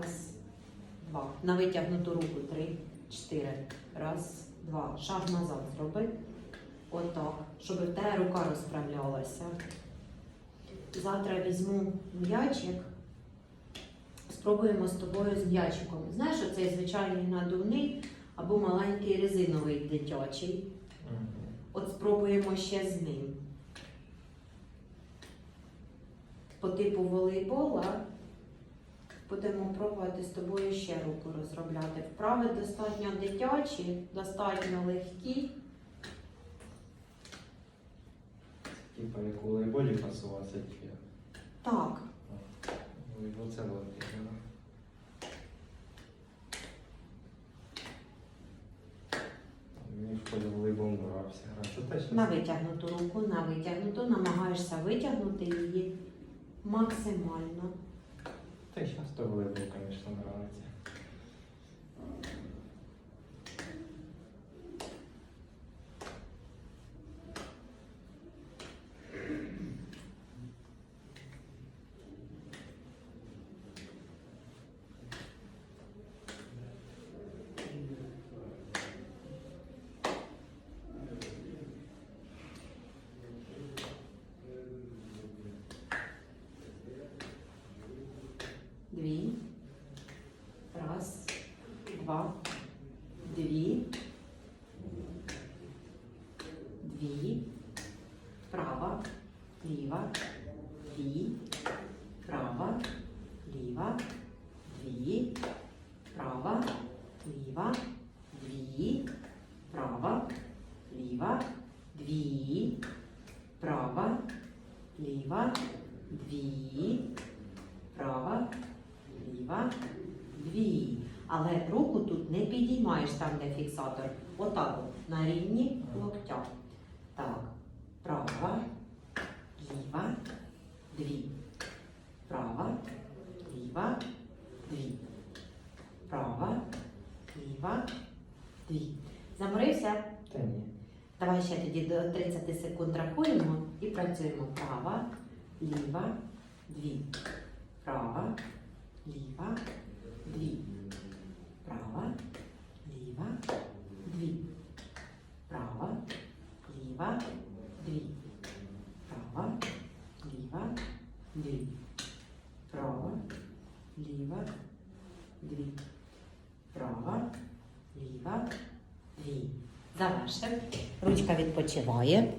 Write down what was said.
Раз, два. На витягнуту руку. Три, чотири. Раз, два. Шаг назад зроби. Отак. Щоб в тебе рука розправлялася. Завтра візьму м'ячик. Спробуємо з тобою з м'ячиком. Знаєш, оцей звичайний надувний або маленький резиновий дитячий. От спробуємо ще з ним. По типу волейбола будемо пробувати з тобою ще руку розробляти. Вправи достатньо дитячі, достатньо легкі. Типа як у волейболі пасуватися чи? Так, Волейбол це логіка, да? Мені в школі волейбол нравився грати. Це теж на витягнуту руку, на витягнуту, намагаєшся витягнути її максимально. Дві. Раз, два, дві. Дві. Права, ліва, дві. Права, ліва, дві. Права, ліва, дві. Права, ліва, дві. Права, ліва, дві. Права, ліва, дві. Але руку тут не підіймаєш там, де фіксатор. Отак от, на рівні локтя. Так. Права, ліва, дві. Права, ліва, дві. Права, ліва, дві. Заморився? Та ні. Давай ще тоді до 30 секунд рахуємо і працюємо. Права, ліва, дві. Права, ліва, дві. Права, ліва, дві. Права, ліва, дві. Права, ліва, дві. Права, ліва, дві. Права, ліва, дві. Завершив. Ручка відпочиває.